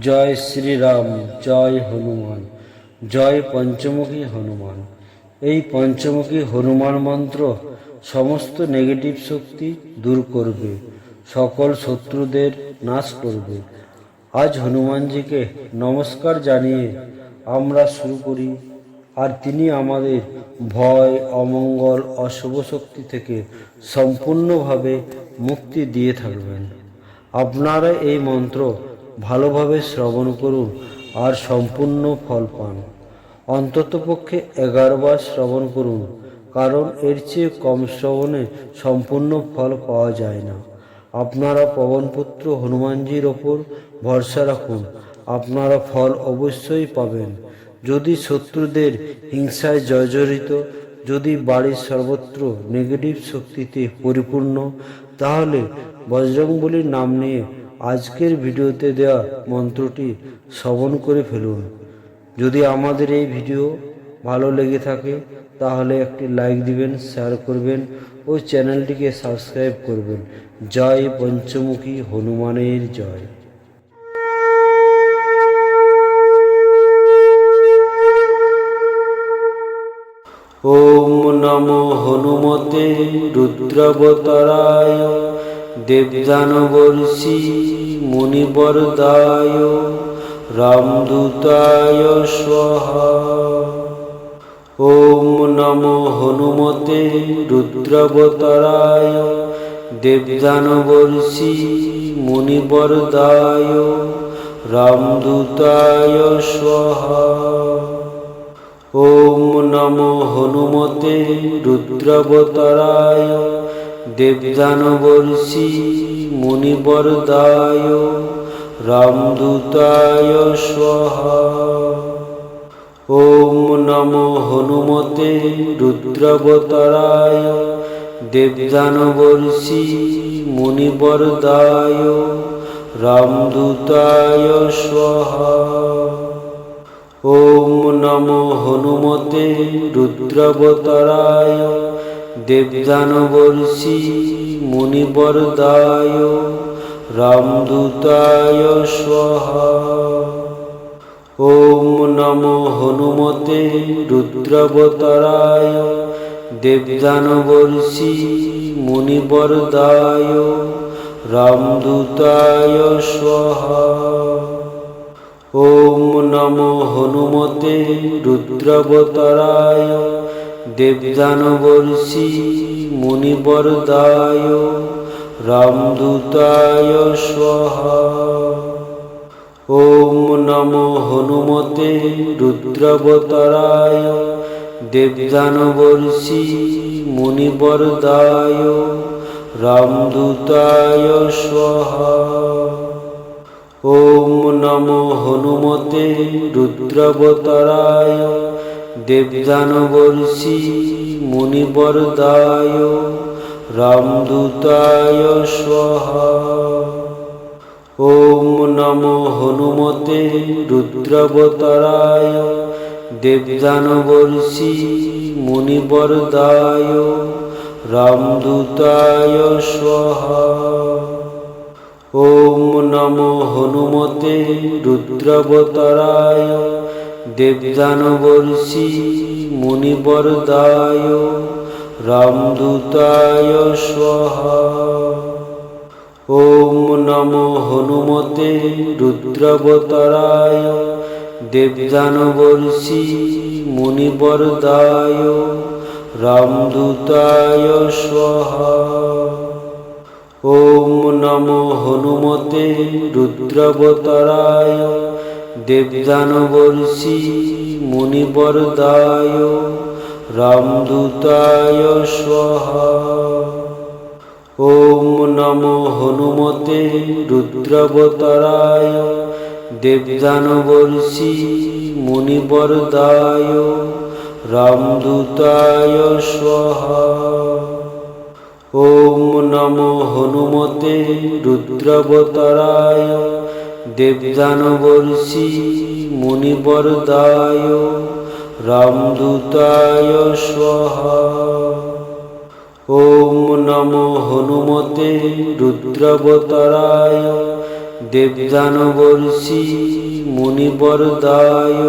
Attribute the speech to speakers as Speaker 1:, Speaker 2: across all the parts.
Speaker 1: জয় শ্রীরাম, জয় হনুমান, জয় পঞ্চমুখী হনুমান। এই পঞ্চমুখী হনুমান মন্ত্র সমস্ত নেগেটিভ শক্তি দূর করবে, সকল শত্রুদের নাশ করবে। আজ হনুমানজিকে নমস্কার জানিয়ে আমরা শুরু করি, আর তিনি আমাদের ভয়, অমঙ্গল, অশুভ শক্তি থেকে সম্পূর্ণভাবে মুক্তি দিয়ে থাকবেন। আপনারা এই মন্ত্র ভালোভাবে শ্রবণ করুন আর সম্পূর্ণ ফল পান। অন্ততপক্ষে এগারো বার শ্রবণ করুন, কারণ এর চেয়ে কম শ্রবণে সম্পূর্ণ ফল পাওয়া যায় না। আপনারা পবনপুত্র হনুমানজির ওপর ভরসা রাখুন, আপনারা ফল অবশ্যই পাবেন। যদি শত্রুদের হিংসায় জর্জরিত, যদি বাড়ির সর্বত্র নেগেটিভ শক্তিতে পরিপূর্ণ, তাহলে বজরংবলীর নাম নিয়ে আজকের ভিডিওতে দেওয়া মন্ত্রটি শ্রবণ করে ফেলুন। যদি আমাদের এই ভিডিও ভালো লেগে থাকে, তাহলে একটি লাইক দিবেন, শেয়ার করবেন ও চ্যানেলটিকে সাবস্ক্রাইব করবেন। জয় পঞ্চমুখী, হনুমানের জয়। ওম নমো হনুমতে রুদ্রবতরায় দেবদানবর্ষি মুনিবরদায় রামদূতায় স্বাহা। ওম নমো হনুমতে রুদ্রবতরায় দেবদানবর্ষি মুনিবরদায় রামদূতায় স্বাহা। ওম নমো হনুমতে রুদ্রবতরায় দেবদানবর্ষি মুনিবরদায় রামদূতায় স্বাহা। ওম নমো হনুমতে রুদ্রবতরায় দেবদানবর্ষি মুনিবরদায় রামদূতায় স্বাহা। ওম নমো হনুমতে রুদ্রবতরায় দেবদানবর্ষি মুনিবরদায়, রামদূতায় স্বাহা। ওম নমো হনুমতে রুদ্রবতরায়, দেবদানবর্ষি মুনিবরদায়, রামদূতায় স্বাহা। ওম নমো হনুমতে রুদ্রবতরায় দেবদানবর্ষি মুনিবরদায় রামদূতায় স্বাহা। ওম নমো হনুমতে রুদ্রবতরায় দেবদানবর্ষি মুনিবরদায় রামদূতায় স্বাহা। ওম নমো হনুমতে রুদ্রবতরায় দেবদানবর্ষি মুনিবরদায় রামদূতায় স্বাহা। ওম নমো হনুমতে রুদ্রবতরায় দেবদানবর্ষি মুনিবরদায় রামদূতায় স্বাহা। ওম নমো হনুমতে রুদ্রবতরায় দেবদানবর্ষি মুনিবরদায় রামদূতায় স্বাহা। ওম নমো হনুমতে রুদ্রবতরায় দেবদানবর্ষি মুনিবরদায় রামদূতায় স্বাহা। ওম নমো হনুমতে রুদ্রবতরায় দেবদানবর্ষি মুনিবরদায় রামদূতায় স্বাহা। ওম নমো হনুমতে রুদ্রবতরায় দেবদানবর্ষি মুনিবরদায় রামদূতায় স্বাহা। ওম নমো হনুমতে রুদ্রবতরায় দেবদানবর্ষি মুনিবরদায় রামদূতায় স্বাহা। ওম নমো হনুমতে রুদ্রবতরায় দেবদানবর্ষী মুনিবরদায়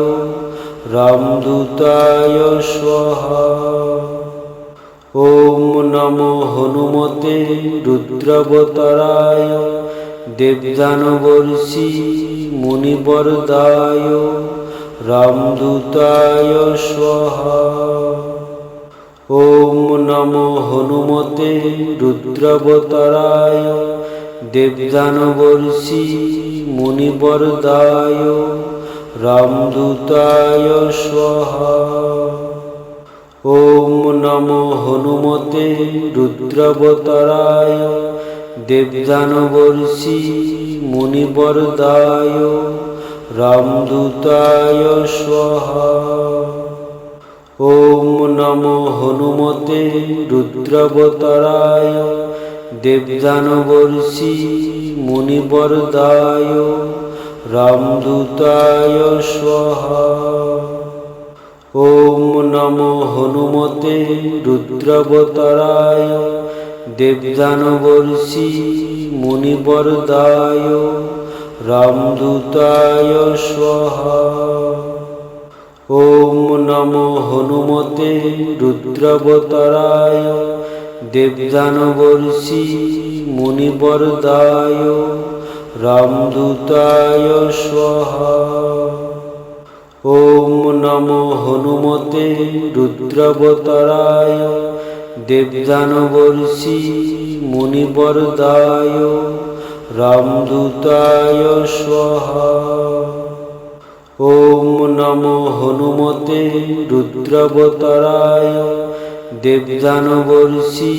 Speaker 1: রামদূতায় স্বাহা। ওম নমো হনুমতে রুদ্রবতরায় দেবদানবর্ষী মুনিবরদায়, রামদূতায় স্বাহা। ওম নমো হনুমতে রুদ্রবতরায় দেবদানবর্ষী মুনিবরদায়, রামদূতায় স্বাহা। ওম নমো হনুমতে রুদ্রবতরায় দেবদানবর্ষী মুনিবরদায় রামদূতায় স্বাহা। ওম নমো হনুমতে রুদ্রবতরায় দেবদানবর্ষী মুনিবরদায় রামদূতায় স্বাহা। ওম নমো হনুমতে রুদ্রবতরায় দেবদানবর্ষী মুনিবরদায় রামদূতায় স্বাহা। ওম নমো হনুমতে রুদ্রবতরায় দেবদানবর্ষী মুনিবরদায় রামদূতায় স্বাহা। ওম নমো হনুমতে রুদ্রবতরায় দেবদানবর্ষী মুনিবরদায় রামদূতায় স্বাহা। ওম নমো হনুমতে রুদ্রবতরায় দেবদানবর্ষী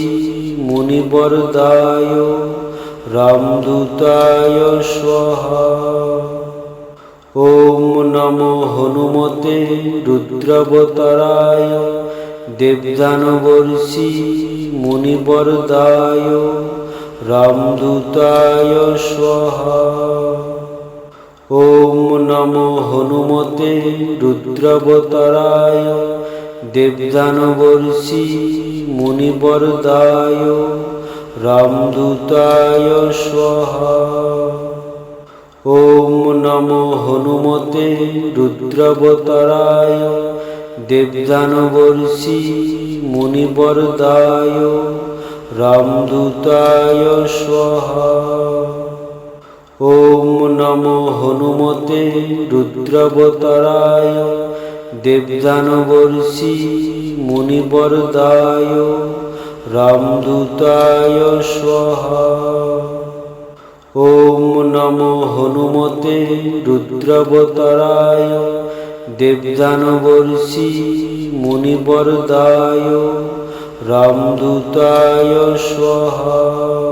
Speaker 1: মুনিবরদায় রামদূতায় স্বাহা। ওম নমো হনুমতে রুদ্রবতরায় দেবদানবর্ষী মুনিবরদায় রামদূতায় স্বাহা। ওম নমো হনুমতে রুদ্রবতরায় দেবদানবর্ষী মুনিবরদায় রামদূতায় স্বাহা। ওম নমো হনুমতে রুদ্রবতরায় দেবদানবর্ষী মুনিবরদায় রামদূতায় স্বাহা। ওম নমো হনুমতে রুদ্রবতরায় দেবদানবর্ষী মুনিবরদায় রামদূতায় স্বাহা। ওম নমো হনুমতে রুদ্রবতরায় দেবদানবর্ষী মুনিবরদায় রামদূতায় স্বাহা।